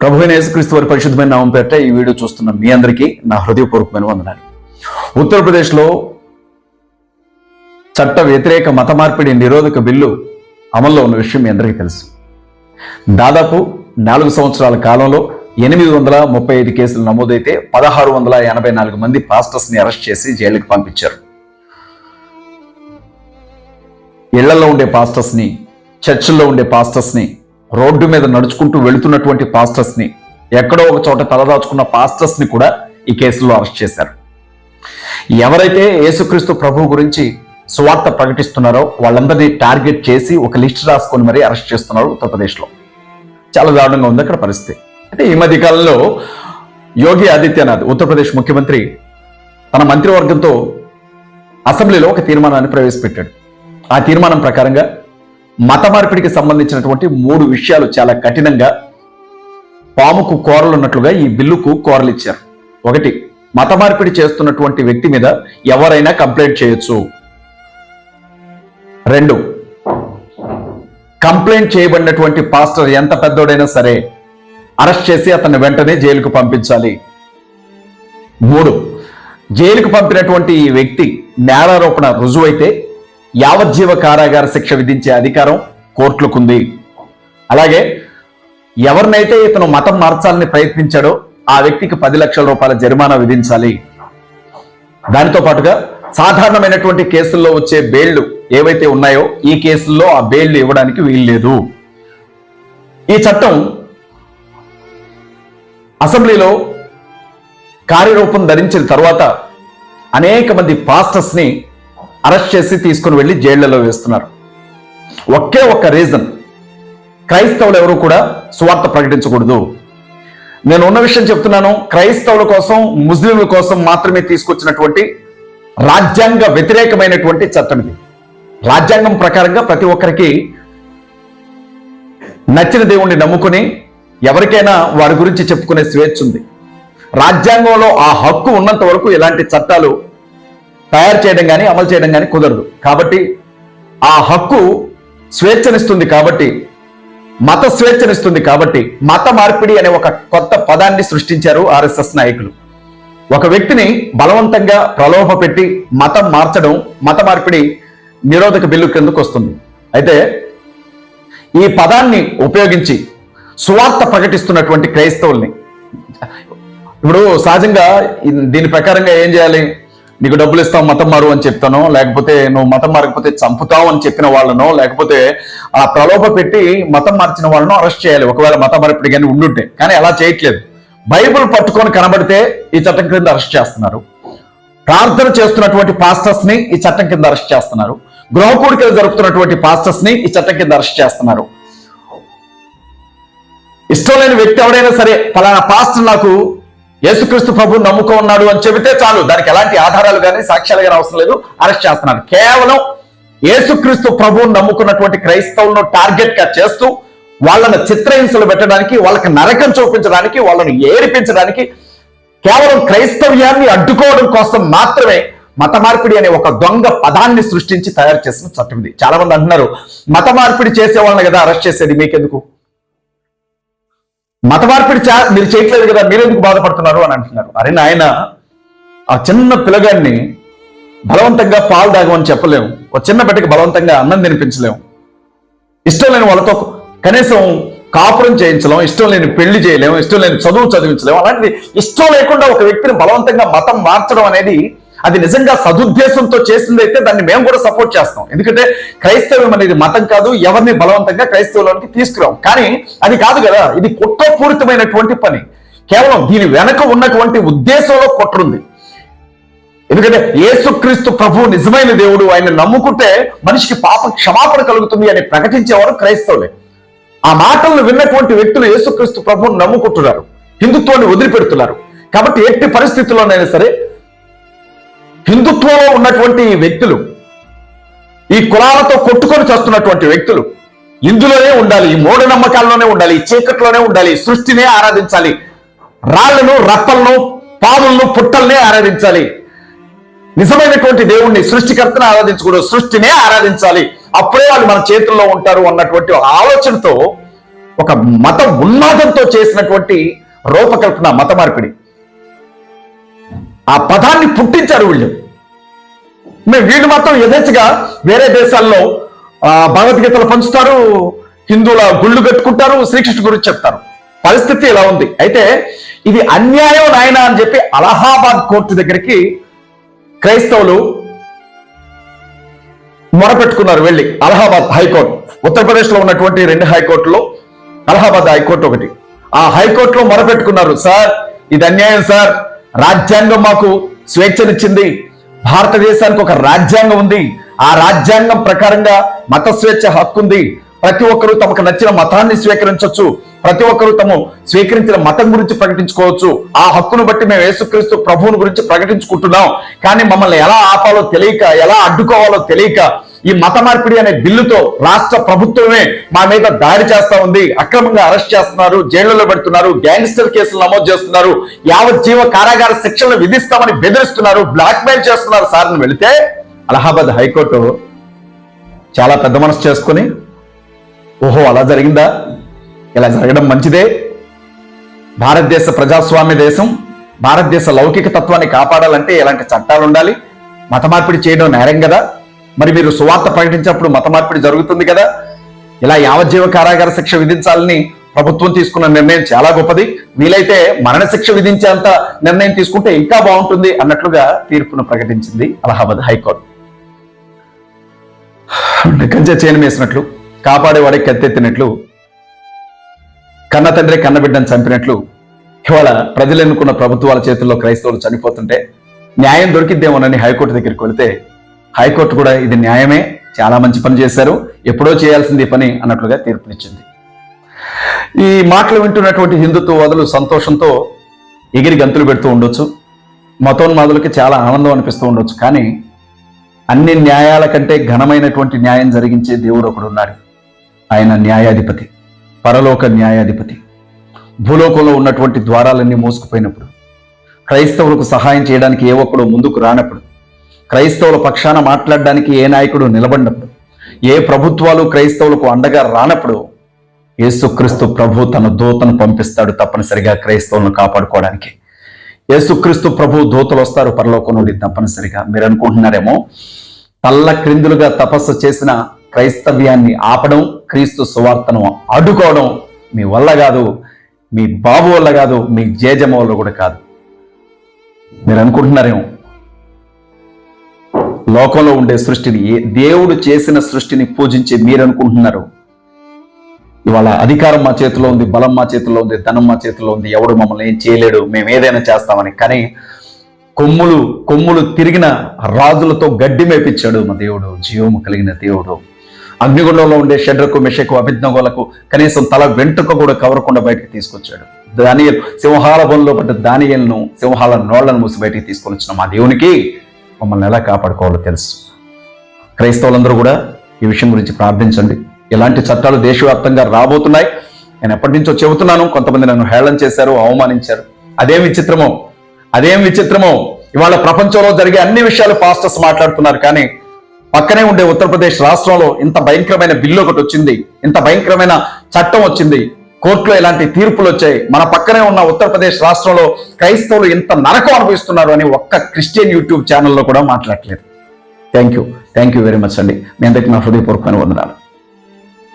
ప్రభు యేసుక్రీస్తు వారి పరిశుద్ధమైన నామం పేట ఈ వీడియో చూస్తున్న మీ అందరికీ నా హృదయపూర్వకమైన వందనాలు. ఉత్తరప్రదేశ్లో చట్ట వ్యతిరేక మత మార్పిడి నిరోధక బిల్లు అమల్లో ఉన్న విషయం మీ అందరికీ తెలుసు. దాదాపు నాలుగు సంవత్సరాల కాలంలో ఎనిమిది వందల ముప్పై ఐదు కేసులు నమోదైతే పదహారు వందల ఎనభై నాలుగు మంది పాస్టర్స్ని అరెస్ట్ చేసి జైలుకి పంపించారు. ఇళ్ళలో ఉండే పాస్టర్స్ని చర్చిల్లో ఉండే పాస్టర్స్ని రోడ్డు మీద నడుచుకుంటూ వెళుతున్నటువంటి పాస్టర్స్ని ఎక్కడో ఒక చోట తలదాచుకున్న పాస్టర్స్ని కూడా ఈ కేసులో అరెస్ట్ చేశారు. ఎవరైతే యేసుక్రీస్తు ప్రభు గురించి సువార్త ప్రకటిస్తున్నారో వాళ్ళందరినీ టార్గెట్ చేసి ఒక లిస్ట్ రాసుకొని మరీ అరెస్ట్ చేస్తున్నారు ఉత్తరప్రదేశ్లో. చాలా దారుణంగా ఉంది అక్కడ పరిస్థితి. అయితే ఈ మధ్య కాలంలో యోగి ఆదిత్యనాథ్ ఉత్తరప్రదేశ్ ముఖ్యమంత్రి తన మంత్రివర్గంతో అసెంబ్లీలో ఒక తీర్మానాన్ని ప్రవేశపెట్టాడు. ఆ తీర్మానం ప్రకారంగా మత మార్పిడికి సంబంధించినటువంటి మూడు విషయాలు చాలా కఠినంగా పాముకు కోరలున్నట్లుగా ఈ బిల్లుకు కోరలిచ్చారు ఒకటి మత మార్పిడి చేస్తున్నటువంటి వ్యక్తి మీద ఎవరైనా కంప్లైంట్ చేయొచ్చు. రెండు కంప్లైంట్ చేయబడినటువంటి పాస్టర్ ఎంత పెద్దోడైనా సరే అరెస్ట్ చేసి అతన్ని వెంటనే జైలుకు పంపించాలి. మూడు జైలుకు పంపినటువంటి ఈ వ్యక్తి నేరారోపణ రుజువైతే యావజ్జీవ కారాగార శిక్ష విధించే అధికారం కోర్టులకుంది. అలాగే ఎవరినైతే ఇతను మతం మార్చాలని ప్రయత్నించాడో ఆ వ్యక్తికి పది లక్షల రూపాయల జరిమానా విధించాలి. దానితో పాటుగా సాధారణమైనటువంటి కేసుల్లో వచ్చే బెయిళ్ళు ఏవైతే ఉన్నాయో ఈ కేసుల్లో ఆ బెయిళ్ళు ఇవ్వడానికి వీల్లేదు. ఈ చట్టం అసెంబ్లీలో కార్యరూపం ధరించిన తర్వాత అనేక మంది పాస్టర్స్ని అరెస్ట్ చేసి తీసుకుని వెళ్ళి జైళ్ళలో వేస్తున్నారు. ఒకే ఒక్క రీజన్ క్రైస్తవులు ఎవరు కూడా సువార్త ప్రకటించకూడదు. నేను ఉన్న విషయం చెప్తున్నాను. క్రైస్తవుల కోసం ముస్లింల కోసం మాత్రమే తీసుకొచ్చినటువంటి రాజ్యాంగ వ్యతిరేకమైనటువంటి చట్టం ఇది. రాజ్యాంగం ప్రకారంగా ప్రతి ఒక్కరికి నచ్చిన దేవుణ్ణి నమ్ముకుని ఎవరికైనా వారి గురించి చెప్పుకునే స్వేచ్ఛ ఉంది. రాజ్యాంగంలో ఆ హక్కు ఉన్నంత వరకు ఇలాంటి చట్టాలు తయారు చేయడం కానీ అమలు చేయడం కానీ కుదరదు. కాబట్టి ఆ హక్కు స్వేచ్ఛనిస్తుంది కాబట్టి మత స్వేచ్ఛనిస్తుంది కాబట్టి మత మార్పిడి అనే ఒక కొత్త పదాన్ని సృష్టించారు ఆర్ఎస్ఎస్ నాయకులు. ఒక వ్యక్తిని బలవంతంగా ప్రలోభ పెట్టి మతం మార్చడం మత మార్పిడి నిరోధక బిల్లు కిందకు వస్తుంది. అయితే ఈ పదాన్ని ఉపయోగించి సువార్త ప్రకటిస్తున్నటువంటి క్రైస్తవుల్ని ఇప్పుడు సహజంగా దీని ప్రకారంగా ఏం చేయాలి? నీకు డబ్బులు ఇస్తావు మతం మారు అని చెప్తాను లేకపోతే నువ్వు మతం మారకపోతే చంపుతావు అని చెప్పిన వాళ్ళను లేకపోతే ఆ ప్రలోభ పెట్టి మతం మార్చిన వాళ్ళను అరెస్ట్ చేయాలి. ఒకవేళ మతం మార్పిడి కానీ ఉండుంటే. కానీ అలా చేయట్లేదు. బైబిల్ పట్టుకొని కనబడితే ఈ చట్టం కింద అరెస్ట్ చేస్తున్నారు. ప్రార్థన చేస్తున్నటువంటి పాస్టర్స్ని ఈ చట్టం కింద అరెస్ట్ చేస్తున్నారు. గృహ కూడికలు జరుపుతున్నటువంటి పాస్టర్స్ని ఈ చట్టం కింద అరెస్ట్ చేస్తున్నారు. ఇష్టం లేని వ్యక్తి ఎవడైనా సరే ఫలానా పాస్టర్ నాకు యేసుక్రీస్తు ప్రభు నమ్ముకో ఉన్నాడు అని చెబితే చాలు. దానికి ఎలాంటి ఆధారాలు కానీ సాక్ష్యాలు కానీ అవసరం లేదు. అరెస్ట్ చేస్తున్నారు కేవలం యేసుక్రీస్తు ప్రభువుని నమ్ముకున్నటువంటి క్రైస్తవులను టార్గెట్గా చేస్తూ వాళ్ళను చిత్రహింసలు పెట్టడానికి వాళ్ళకి నరకం చూపించడానికి వాళ్ళను ఏడిపించడానికి కేవలం క్రైస్తవ్యాన్ని అడ్డుకోవడం కోసం మాత్రమే మత మార్పిడి అనే ఒక దొంగ పదాన్ని సృష్టించి తయారు చేసిన చట్టం ఇది. చాలా మంది అంటున్నారు మత మార్పిడి చేసే వాళ్ళని కదా అరెస్ట్ చేసేది మీకెందుకు? మత మార్పిడి చా మీరు చేయట్లేదు కదా మీరెందుకు బాధపడుతున్నారు అని అంటున్నారు. అరే నాయన ఆ చిన్న పిల్లగాడిని బలవంతంగా పాలు తాగమని చెప్పలేము. ఒక చిన్న బిడ్డకి బలవంతంగా అన్నం తినిపించలేము. ఇష్టం లేని వాళ్ళతో కనీసం కాపురం చేయించలేం ఇష్టం లేని పెళ్ళి చేయలేము ఇష్టం లేని చదువు చదివించలేము. అలాంటిది ఇష్టం లేకుండా ఒక వ్యక్తిని బలవంతంగా మతం మార్చడం అనేది అది నిజంగా సదుద్దేశంతో చేసిందైతే దాన్ని మేము కూడా సపోర్ట్ చేస్తాం. ఎందుకంటే క్రైస్తవం అనేది మతం కాదు ఎవరిని బలవంతంగా క్రైస్తవులోనికి తీసుకురాం. కానీ అది కాదు కదా ఇది కుట్రపూరితమైనటువంటి పని. కేవలం దీని వెనక ఉన్నటువంటి ఉద్దేశంలో కుట్రుంది. ఎందుకంటే యేసుక్రీస్తు ప్రభు నిజమైన దేవుడు ఆయన నమ్ముకుంటే మనిషికి పాప క్షమాపణ కలుగుతుంది అని ప్రకటించేవారు క్రైస్తవులే. ఆ మాటలను విన్నటువంటి వ్యక్తులు యేసుక్రీస్తు ప్రభువును నమ్ముకుంటున్నారు. హిందుత్వాన్ని వదిలిపెడుతున్నారు. కాబట్టి ఎట్టి పరిస్థితుల్లోనైనా సరే హిందుత్వంలో ఉన్నటువంటి వ్యక్తులు ఈ కులాలతో కొట్టుకొని చేస్తున్నటువంటి వ్యక్తులు ఇందులోనే ఉండాలి ఈ మూఢనమ్మకాల్లోనే ఉండాలి ఈ చీకట్లోనే ఉండాలి సృష్టినే ఆరాధించాలి రాళ్ళను రప్పలను పాములను పుట్టల్నే ఆరాధించాలి. నిజమైనటువంటి దేవుణ్ణి సృష్టికర్తను ఆరాధించకూడదు సృష్టినే ఆరాధించాలి. అప్పుడే వాళ్ళు మన చేతుల్లో ఉంటారు అన్నటువంటి ఆలోచనతో ఒక మత ఉన్మాదంతో చేసినటువంటి రూపకల్పన మత మార్పిడి ఆ పదాన్ని పుట్టించారు వీళ్ళు. మేము వీళ్ళు మాత్రం యథేచ్ఛగా వేరే దేశాల్లో భగవద్గీతలు పంచుతారు హిందువుల గుళ్ళు కట్టుకుంటారు శ్రీకృష్ణ గురించి చెప్తారు. పరిస్థితి ఇలా ఉంది. అయితే ఇది అన్యాయం నాయన అని చెప్పి అలహాబాద్ కోర్టు దగ్గరికి క్రైస్తవులు మొరపెట్టుకున్నారు వెళ్ళి. Allahabad high court. ఉత్తరప్రదేశ్లో ఉన్నటువంటి రెండు హైకోర్టులో అలహాబాద్ హైకోర్టు ఒకటి. ఆ హైకోర్టులో మొరపెట్టుకున్నారు సార్ ఇది అన్యాయం సార్. రాజ్యాంగం మాకు స్వేచ్ఛనిచ్చింది. భారతదేశానికి ఒక రాజ్యాంగం ఉంది. ఆ రాజ్యాంగం ప్రకారంగా మత స్వేచ్ఛ హక్కు ఉంది ప్రతి ఒక్కరూ తమకు నచ్చిన మతాన్ని స్వీకరించవచ్చు ప్రతి ఒక్కరూ తమ స్వీకరించిన మతం గురించి ప్రకటించుకోవచ్చు. ఆ హక్కును బట్టి మేము యేసుక్రీస్తు ప్రభువుని గురించి ప్రకటించుకుంటున్నాం. కానీ మమ్మల్ని ఎలా ఆపాలో తెలియక ఎలా అడ్డుకోవాలో తెలియక ఈ మత మార్పిడి అనే బిల్లుతో రాష్ట్ర ప్రభుత్వమే మా మీద దాడి చేస్తా ఉంది. అక్రమంగా అరెస్ట్ చేస్తున్నారు జైళ్ళలో పెడుతున్నారు గ్యాంగ్స్టర్ కేసులు నమోదు చేస్తున్నారు యావజ్జీవ కారాగార శిక్షలు విధిస్తామని బెదిరిస్తున్నారు బ్లాక్ మెయిల్ చేస్తున్నారు సార్ని వెళితే అలహాబాద్ హైకోర్టు చాలా పెద్ద మనసు చేసుకుని ఓహో అలా జరిగిందా? ఇలా జరగడం మంచిదే? భారతదేశ ప్రజాస్వామ్య దేశం భారతదేశ లౌకిక తత్వాన్ని కాపాడాలంటే ఎలాంటి చట్టాలు ఉండాలి? మత మార్పిడి చేయడం నేరం కదా? మరి మీరు సువార్త ప్రకటించినప్పుడు మత మార్పిడి జరుగుతుంది కదా? ఇలా యావజ్జీవ కారాగార శిక్ష విధించాలని ప్రభుత్వం తీసుకున్న నిర్ణయం చాలా గొప్పది. వీలైతే మరణ శిక్ష విధించేంత నిర్ణయం తీసుకుంటే ఇంకా బాగుంటుంది అన్నట్లుగా తీర్పును ప్రకటించింది అలహాబాద్ హైకోర్టు. కంచె చేయని వేసినట్లు కాపాడేవాడే కత్తెత్తినట్లు కన్న తండ్రి కన్నబిడ్డను చంపినట్లు ఇవాళ ప్రజలు ఎన్నుకున్న ప్రభుత్వాల చేతుల్లో క్రైస్తవులు చనిపోతుంటే న్యాయం దొరికిద్దేమోనని హైకోర్టు దగ్గరికి వెళితే హైకోర్టు కూడా ఇది న్యాయమే. చాలా మంచి పని చేశారు. ఎప్పుడో చేయాల్సింది పని అన్నట్లుగా తీర్పునిచ్చింది. ఈ మాటలు వింటున్నటువంటి హిందుత్వవాదులు సంతోషంతో ఎగిరి గంతులు పెడుతూ ఉండొచ్చు. మతోన్మాదులకి చాలా ఆనందం అనిపిస్తూ ఉండొచ్చు. కానీ అన్ని న్యాయాల కంటే ఘనమైనటువంటి న్యాయం జరిగించే దేవుడు ఒకడు ఉన్నాడు. ఆయన న్యాయాధిపతి. పరలోక న్యాయాధిపతి. భూలోకంలో ఉన్నటువంటి ద్వారాలన్నీ మూసుకుపోయినప్పుడు క్రైస్తవులకు సహాయం చేయడానికి ఏ ఒక్కడు ముందుకు రానప్పుడు క్రైస్తవుల పక్షాన మాట్లాడడానికి ఏ నాయకుడు నిలబడినప్పుడు ఏ ప్రభుత్వాలు క్రైస్తవులకు అండగా రానప్పుడు యేసుక్రీస్తు ప్రభు తన దూతను పంపిస్తాడు తప్పనిసరిగా క్రైస్తవులను కాపాడుకోవడానికి. యేసుక్రీస్తు ప్రభు దూతలు వస్తారు పరలోకం నుండి తప్పనిసరిగా. మీరు అనుకుంటున్నారేమో తల్ల క్రిందులుగా తపస్సు చేసిన క్రైస్తవ్యాన్ని ఆపడం క్రీస్తు సువార్తను అడ్డుకోవడం మీ వల్ల కాదు మీ బాబు వల్ల కాదు మీ జేజమ్మ వల్ల కూడా కాదు. మీరు అనుకుంటున్నారేమో లోకంలో ఉండే సృష్టిని దేవుడు చేసిన సృష్టిని పూజించి మీరు అనుకుంటున్నారు ఇవాళ అధికారం మా చేతిలో ఉంది బలం మా చేతిలో ఉంది ధనం మా చేతిలో ఉంది ఎవడు మమ్మల్ని ఏం చేయలేడు మేము ఏదైనా చేస్తామని. కానీ కొమ్ములు కొమ్ములు తిరిగిన రాజులతో గడ్డి మేపించాడు మా దేవుడు జీవము కలిగిన దేవుడు. అగ్నిగుండంలో ఉండే షడ్రకు మిషకు అభిజ్ఞగోలకు కనీసం తల వెంట్రుక కూడా కవరకుండా బయటకు తీసుకొచ్చాడు. దానియలు సింహాల బొనలో పడ్డ దానియలను సింహాల నోళ్ళను మూసి బయటికి తీసుకొని వచ్చిన మా దేవునికి మమ్మల్ని ఎలా కాపాడుకోవాలో తెలుసు. క్రైస్తవులందరూ కూడా ఈ విషయం గురించి ప్రార్థించండి. ఎలాంటి చట్టాలు దేశవ్యాప్తంగా రాబోతున్నాయి? నేను ఎప్పటి నుంచో చెబుతున్నాను కొంతమంది నన్ను హేళన చేశారు అవమానించారు. అదేం విచిత్రమో అదేం విచిత్రమో. ఇవాళ ప్రపంచంలో జరిగే అన్ని విషయాలు పాస్టర్స్ మాట్లాడుతున్నారు కానీ పక్కనే ఉండే ఉత్తరప్రదేశ్ రాష్ట్రంలో ఇంత భయంకరమైన బిల్లు ఒకటి వచ్చింది ఇంత భయంకరమైన చట్టం వచ్చింది. కోర్టులో ఇలాంటి తీర్పులు వచ్చాయి? మన పక్కనే ఉన్న ఉత్తరప్రదేశ్ రాష్ట్రంలో క్రైస్తవులు ఇంత నరకం అనుభవిస్తున్నారు అని ఒక్క క్రిస్టియన్ యూట్యూబ్ ఛానల్లో కూడా మాట్లాడలేదు thank you. Thank you very much అండి. మీ అందరికీ నా హృదయపూర్వకమైన వందనాలు.